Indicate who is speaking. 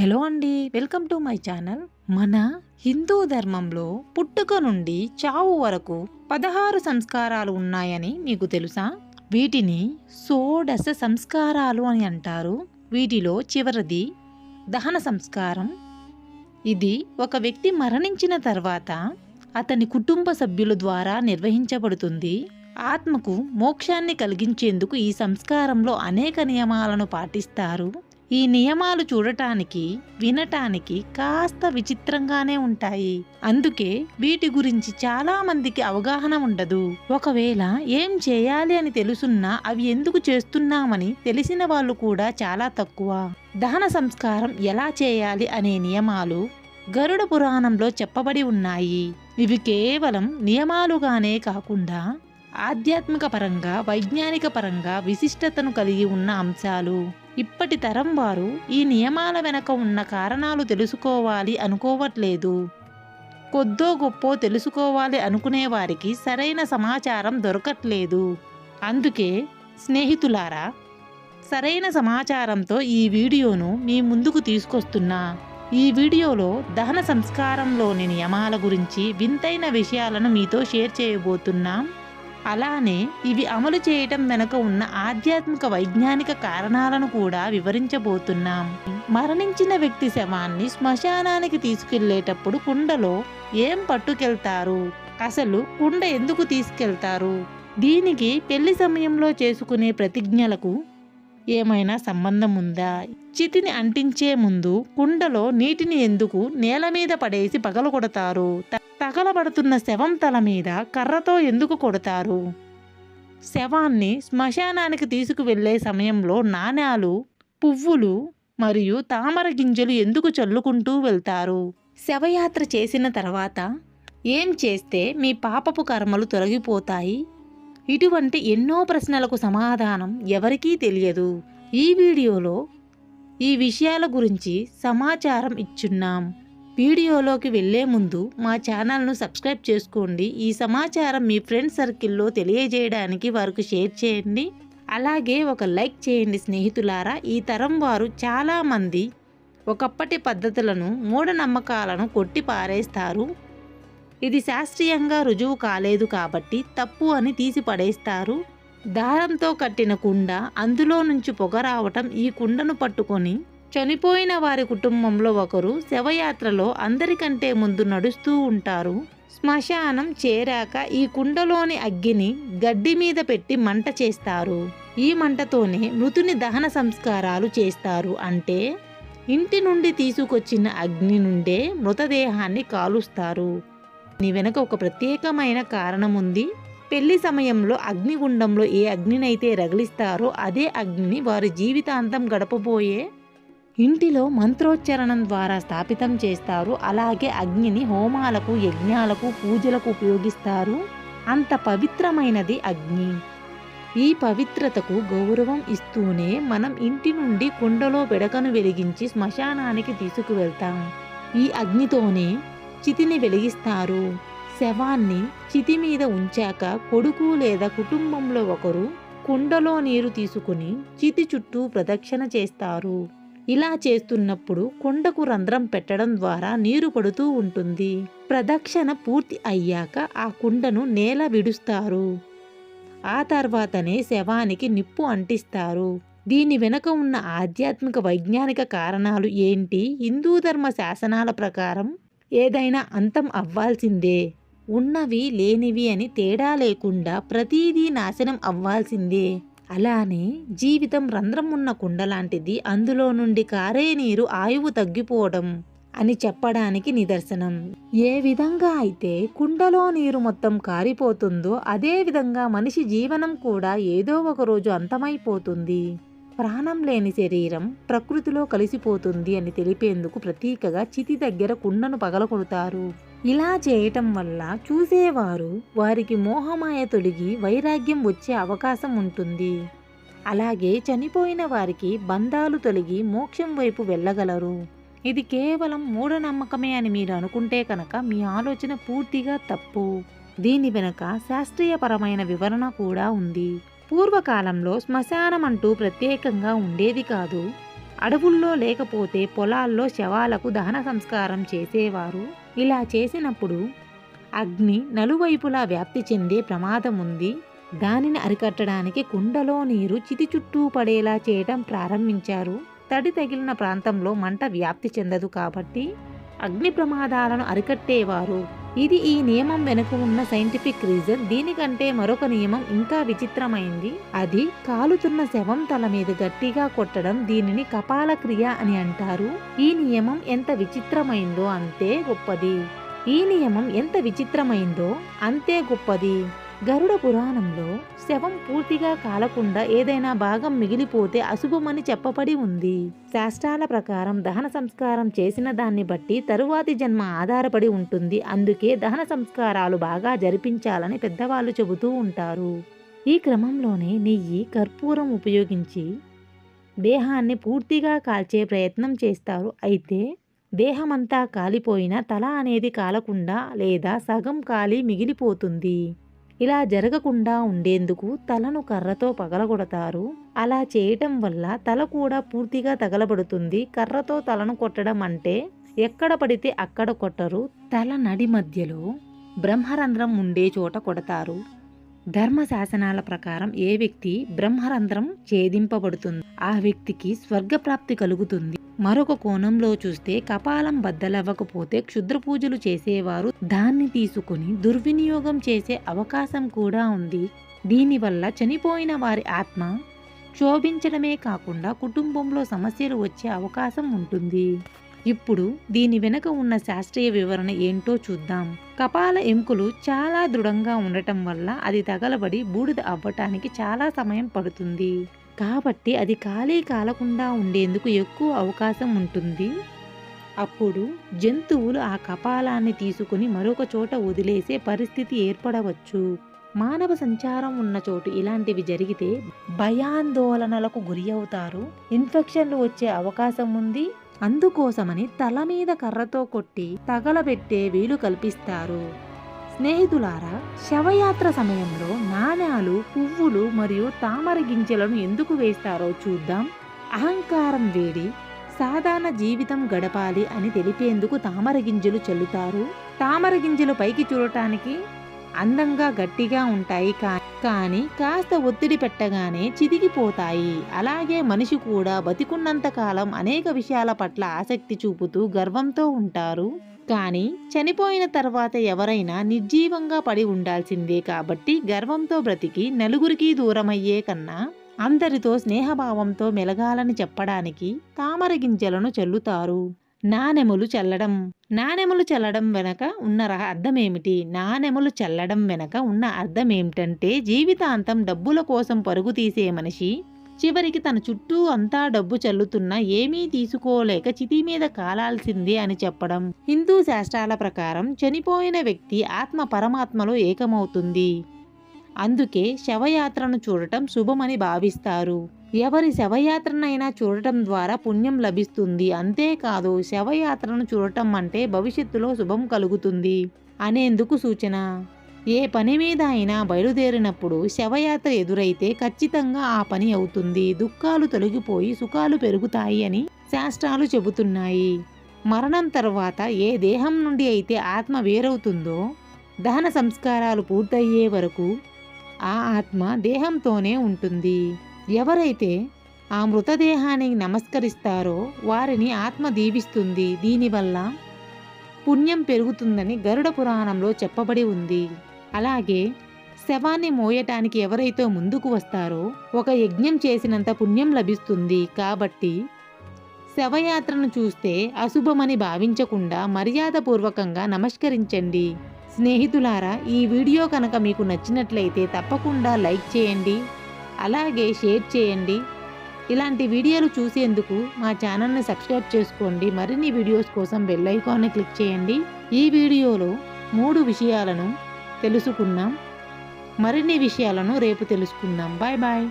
Speaker 1: Hello అండి welcome to my channel. మన హిందూ ధర్మంలో పుట్టుక నుండి చావు వరకు పదహారు సంస్కారాలు ఉన్నాయని మీకు తెలుసా? వీటిని షోడశ సంస్కారాలు అని అంటారు. వీటిలో చివరిది దహన సంస్కారం. ఇది ఒక వ్యక్తి మరణించిన తర్వాత అతని కుటుంబ సభ్యుల ద్వారా నిర్వహించబడుతుంది. ఆత్మకు మోక్షాన్ని కలిగించేందుకు ఈ సంస్కారంలో అనేక నియమాలను పాటిస్తారు. ఈ నియమాలు చూడటానికి వినటానికి కాస్త విచిత్రంగానే ఉంటాయి. అందుకే వీటి గురించి చాలా మందికి అవగాహన ఉండదు. ఒకవేళ ఏం చేయాలి అని తెలుసున్నా అవి ఎందుకు చేస్తున్నామని తెలిసిన వాళ్ళు కూడా చాలా తక్కువ. దహన సంస్కారం ఎలా చేయాలి అనే నియమాలు గరుడ పురాణంలో చెప్పబడి ఉన్నాయి. ఇవి కేవలం నియమాలుగానే కాకుండా ఆధ్యాత్మిక పరంగా వైజ్ఞానిక పరంగా విశిష్టతను కలిగి ఉన్న అంశాలు. ఇప్పటి తరం వారు ఈ నియమాల వెనక ఉన్న కారణాలు తెలుసుకోవాలి అనుకోవట్లేదు. కొద్దో గొప్పో తెలుసుకోవాలి అనుకునే వారికి సరైన సమాచారం దొరకట్లేదు. అందుకే స్నేహితులారా సరైన సమాచారంతో ఈ వీడియోను మీ ముందుకు తీసుకొస్తున్నా. ఈ వీడియోలో దహన సంస్కారంలోని నియమాల గురించి వింతైన విషయాలను మీతో షేర్ చేయబోతున్నాం. అలానే ఇవి అమలు చేయటం వెనుక ఉన్న ఆధ్యాత్మిక వైజ్ఞానిక కారణాలను కూడా వివరించబోతున్నాం. మరణించిన వ్యక్తి శవాన్ని శ్మశానానికి తీసుకెళ్ళేటప్పుడు కుండలో ఏం పట్టుకెళ్తారు? అసలు కుండ ఎందుకు తీసుకెళ్తారు? దీనికి పెళ్ళి సమయంలో చేసుకునే ప్రతిజ్ఞలకు ఏమైనా సంబంధం ఉందా? చితిని అంటించే ముందు కుండలో నీటిని ఎందుకు నేల మీద పడేసి పగలగొడతారు? తగలబడుతున్న శవం తల మీద కర్రతో ఎందుకు కొడతారు? శవాన్ని శ్మశానానికి తీసుకువెళ్ళే సమయంలో నాణ్యాలు పువ్వులు మరియు తామర గింజలు ఎందుకు చల్లుకుంటూ వెళ్తారు? శవయాత్ర చేసిన తర్వాత ఏం చేస్తే మీ పాపపు కర్మలు తొలగిపోతాయి? ఇటువంటి ఎన్నో ప్రశ్నలకు సమాధానం ఎవరికీ తెలియదు. ఈ వీడియోలో ఈ విషయాల గురించి సమాచారం ఇచ్చున్నాం. వీడియోలోకి వెళ్ళే ముందు మా ఛానల్ను సబ్స్క్రైబ్ చేసుకోండి. ఈ సమాచారం మీ ఫ్రెండ్ సర్కిల్లో తెలియజేయడానికి వారికి షేర్ చేయండి. అలాగే ఒక లైక్ చేయండి స్నేహితులారా. ఈ తరం వారు చాలామంది ఒకప్పటి పద్ధతులను మూఢనమ్మకాలను కొట్టి పారేస్తారు. ఇది శాస్త్రీయంగా రుజువు కాలేదు కాబట్టి తప్పు అని తీసి పడేస్తారు. దారంతో కట్టిన కుండ అందులో నుంచి పొగ రావటం ఈ కుండను పట్టుకొని చనిపోయిన వారి కుటుంబంలో ఒకరు శవయాత్రలో అందరికంటే ముందు నడుస్తూ ఉంటారు. శ్మశానం చేరాక ఈ కుండలోని అగ్గిని గడ్డి మీద పెట్టి మంట చేస్తారు. ఈ మంటతోనే మృతుని దహన సంస్కారాలు చేస్తారు. అంటే ఇంటి నుండి తీసుకొచ్చిన అగ్ని నుండే మృతదేహాన్ని కాలుస్తారు. నీ వెనక ఒక ప్రత్యేకమైన కారణం ఉంది. పెళ్ళి సమయంలో అగ్నిగుండంలో ఏ అగ్నినైతే రగిలిస్తారో అదే అగ్నిని వారి జీవితాంతం గడపబోయే ఇంటిలో మంత్రోచ్చరణం ద్వారా స్థాపితం చేస్తారు. అలాగే అగ్నిని హోమాలకు యజ్ఞాలకు పూజలకు ఉపయోగిస్తారు. అంత పవిత్రమైనది అగ్ని. ఈ పవిత్రతకు గౌరవం ఇస్తూనే మనం ఇంటి నుండి కుండలో వెడకను వెలిగించి శ్మశానానికి తీసుకువెళ్తాం. ఈ అగ్నితోనే చితిని వెలిగిస్తారు. శవాన్ని చితి మీద ఉంచాక కొడుకు లేదా కుటుంబంలో ఒకరు కుండలో నీరు తీసుకుని చితి చుట్టూ ప్రదక్షిణ చేస్తారు. ఇలా చేస్తున్నప్పుడు కొండకు రంధ్రం పెట్టడం ద్వారా నీరు పడుతూ ఉంటుంది. ప్రదక్షిణ పూర్తి అయ్యాక ఆ కుండను నేల విడుస్తారు. ఆ తర్వాతనే శవానికి నిప్పు అంటిస్తారు. దీని వెనుక ఉన్న ఆధ్యాత్మిక వైజ్ఞానిక కారణాలు ఏంటి? హిందూ ధర్మ శాసనాల ప్రకారం ఏదైనా అంతం అవ్వాల్సిందే. ఉన్నవి లేనివి అని తేడా లేకుండా ప్రతీదీ నాశనం అవ్వాల్సిందే. అలానే జీవితం రంధ్రం ఉన్న కుండ లాంటిది అందులో నుండి కారే నీరు ఆయువు తగ్గిపోవడం అని చెప్పడానికి నిదర్శనం. ఏ విధంగా అయితే కుండలో నీరు మొత్తం కారిపోతుందో అదే విధంగా మనిషి జీవనం కూడా ఏదో ఒక రోజు అంతమైపోతుంది. ప్రాణం లేని శరీరం ప్రకృతిలో కలిసిపోతుంది అని తెలిపేందుకు ప్రతీకగా చితి దగ్గర కుండను పగలకొడతారు ఇలా చేయటం వల్ల చూసేవారు వారికి మోహమాయ తొలగి వైరాగ్యం వచ్చే అవకాశం ఉంటుంది. అలాగే చనిపోయిన వారికి బంధాలు తొలగి మోక్షం వైపు వెళ్ళగలరు. ఇది కేవలం మూఢనమ్మకమే అని మీరు అనుకుంటే కనుక మీ ఆలోచన పూర్తిగా తప్పు. దీని వెనుక శాస్త్రీయపరమైన వివరణ కూడా ఉంది. పూర్వకాలంలో శ్మశానం అంటూ ప్రత్యేకంగా ఉండేది కాదు. అడవుల్లో లేకపోతే పొలాల్లో శవాలకు దహన సంస్కారం చేసేవారు. ఇలా చేసినప్పుడు అగ్ని నలువైపులా వ్యాప్తి చెందే ప్రమాదం ఉంది. దానిని అరికట్టడానికి కుండలో నీరు చితి చుట్టూ పడేలా చేయడం ప్రారంభించారు. తడి తగిలిన ప్రాంతంలో మంట వ్యాప్తి చెందదు కాబట్టి అగ్ని ప్రమాదాలను అరికట్టేవారు. ఇది ఈ నియమం వెనుక ఉన్న సైంటిఫిక్ రీజన్ దీనికంటే మరొక నియమం ఇంకా విచిత్రమైంది. అది కాలుతున్న శవం తల మీద గట్టిగా కొట్టడం దీనిని కపాల క్రియ అని అంటారు. ఈ నియమం ఎంత విచిత్రమైందో అంతే గొప్పది. ఈ నియమం ఎంత విచిత్రమైందో అంతే గొప్పది. గరుడ పురాణంలో శవం పూర్తిగా కాలకుండా ఏదైనా భాగం మిగిలిపోతే అశుభమని చెప్పబడి ఉంది. శాస్త్రాల ప్రకారం దహన సంస్కారం చేసిన దాన్ని బట్టి తరువాతి జన్మ ఆధారపడి ఉంటుంది. అందుకే దహన సంస్కారాలు బాగా జరిపించాలని పెద్దవాళ్ళు చెబుతూ ఉంటారు. ఈ క్రమంలోనే నెయ్యి కర్పూరం ఉపయోగించి దేహాన్ని పూర్తిగా కాల్చే ప్రయత్నం చేస్తారు. అయితే దేహమంతా కాలిపోయినా తల అనేది కాలకుండా లేదా సగం కాలి మిగిలిపోతుంది. ఇలా జరగకుండా ఉండేందుకు తలను కర్రతో పగలగొడతారు. అలా చేయటం వల్ల తల కూడా పూర్తిగా తగలబడుతుంది. కర్రతో తలను కొట్టడం అంటే ఎక్కడ పడితే అక్కడ కొట్టరు. తల నడి మధ్యలో బ్రహ్మరంధ్రం ఉండే చోట కొడతారు. ధర్మ శాసనాల ప్రకారం ఏ వ్యక్తి బ్రహ్మరంధ్రం ఛేదింపబడుతుంది ఆ వ్యక్తికి స్వర్గప్రాప్తి కలుగుతుంది. మరొక కోణంలో చూస్తే కపాలం బద్దలవ్వకపోతే క్షుద్ర పూజలు చేసేవారు దాన్ని తీసుకుని దుర్వినియోగం చేసే అవకాశం కూడా ఉంది. దీనివల్ల చనిపోయిన వారి ఆత్మ క్షోభించడమే కాకుండా కుటుంబంలో సమస్యలు వచ్చే అవకాశం ఉంటుంది. ఇప్పుడు దీని వెనుక ఉన్న శాస్త్రీయ వివరణ ఏంటో చూద్దాం. కపాల ఎముకలు చాలా దృఢంగా ఉండటం వల్ల అది తగలబడి బూడిద అవ్వటానికి చాలా సమయం పడుతుంది. కాబట్టి అది ఖాళీ కాలకుండా ఉండేందుకు ఎక్కువ అవకాశం ఉంటుంది. అప్పుడు జంతువులు ఆ కపాలాన్ని తీసుకుని మరొక చోట వదిలేసే పరిస్థితి ఏర్పడవచ్చు. మానవ సంచారం ఉన్న చోటు ఇలాంటివి జరిగితే భయాందోళనలకు గురి అవుతారు. ఇన్ఫెక్షన్లు వచ్చే అవకాశం ఉంది. అందుకోసమని తల మీద కర్రతో కొట్టి తగలబెట్టే వీలు కల్పిస్తారు. స్నేహితులారా శవయాత్ర సమయంలో నాణ్యాలు పువ్వులు మరియు తామర గింజలను ఎందుకు వేస్తారో చూద్దాం. అహంకారం వేడి సాధారణ జీవితం గడపాలి అని తెలిపేందుకు తామర గింజలు చల్లుతారు. తామర గింజలు పైకి చూడటానికి అందంగా గట్టిగా ఉంటాయి కానీ కాస్త ఒత్తిడి పెట్టగానే చిదిగిపోతాయి అలాగే మనిషి కూడా బతికున్నంత కాలం అనేక విషయాల పట్ల ఆసక్తి చూపుతూ గర్వంతో ఉంటారు. కానీ చనిపోయిన తర్వాత ఎవరైనా నిర్జీవంగా పడి ఉండాల్సిందే కాబట్టి గర్వంతో బ్రతికి నలుగురికి దూరమయ్యే కన్నా అందరితో స్నేహభావంతో మెలగాలని చెప్పడానికి తామర గింజలను చల్లుతారు. నాణెములు చల్లడం. నాణెములు చల్లడం వెనక ఉన్న అర్థమేమిటి? నాణెములు చల్లడం వెనక ఉన్న అర్థం ఏమిటంటే జీవితాంతం డబ్బుల కోసం పరుగు తీసే మనిషి చివరికి తన చుట్టూ అంతా డబ్బు చల్లుతున్నా ఏమీ తీసుకోలేక చితి మీద కాలాల్సిందే అని చెప్పడం. హిందూ శాస్త్రాల ప్రకారం చనిపోయిన వ్యక్తి ఆత్మ పరమాత్మలో ఏకమవుతుంది. అందుకే శవయాత్రను చూడటం శుభమని భావిస్తారు. ఎవరి శవయాత్రనైనా చూడటం ద్వారా పుణ్యం లభిస్తుంది. అంతేకాదు శవయాత్రను చూడటం అంటే భవిష్యత్తులో శుభం కలుగుతుంది అనేందుకు సూచన. ఏ పని మీద అయినా బయలుదేరినప్పుడు శవయాత్ర ఎదురైతే ఖచ్చితంగా ఆ పని అవుతుంది. దుఃఖాలు తొలగిపోయి సుఖాలు పెరుగుతాయి అని శాస్త్రాలు చెబుతున్నాయి. మరణం తర్వాత ఏ దేహం నుండి అయితే ఆత్మ వేరవుతుందో దహన సంస్కారాలు పూర్తయ్యే వరకు ఆ ఆత్మ దేహంతోనే ఉంటుంది. ఎవరైతే ఆ మృతదేహానికి నమస్కరిస్తారో వారిని ఆత్మ దీవిస్తుంది. దీనివల్ల పుణ్యం పెరుగుతుందని గరుడ పురాణంలో చెప్పబడి ఉంది. అలాగే శవాన్ని మోయటానికి ఎవరైతే ముందుకు వస్తారో ఒక యజ్ఞం చేసినంత పుణ్యం లభిస్తుంది. కాబట్టి శవయాత్రను చూస్తే అశుభమని భావించకుండా మర్యాదపూర్వకంగా నమస్కరించండి. స్నేహితులారా ఈ వీడియో కనుక మీకు నచ్చినట్లయితే తప్పకుండా లైక్ చేయండి. అలాగే షేర్ చేయండి. ఇలాంటి వీడియోలు చూసేందుకు మా ఛానల్ని సబ్స్క్రైబ్ చేసుకోండి. మరిన్ని వీడియోస్ కోసం బెల్ ఐకాన్ని క్లిక్ చేయండి. ఈ వీడియోలో మూడు విషయాలను తెలుసుకున్నాం మరిన్ని విషయాలను రేపు తెలుసుకుందాం. Bye bye.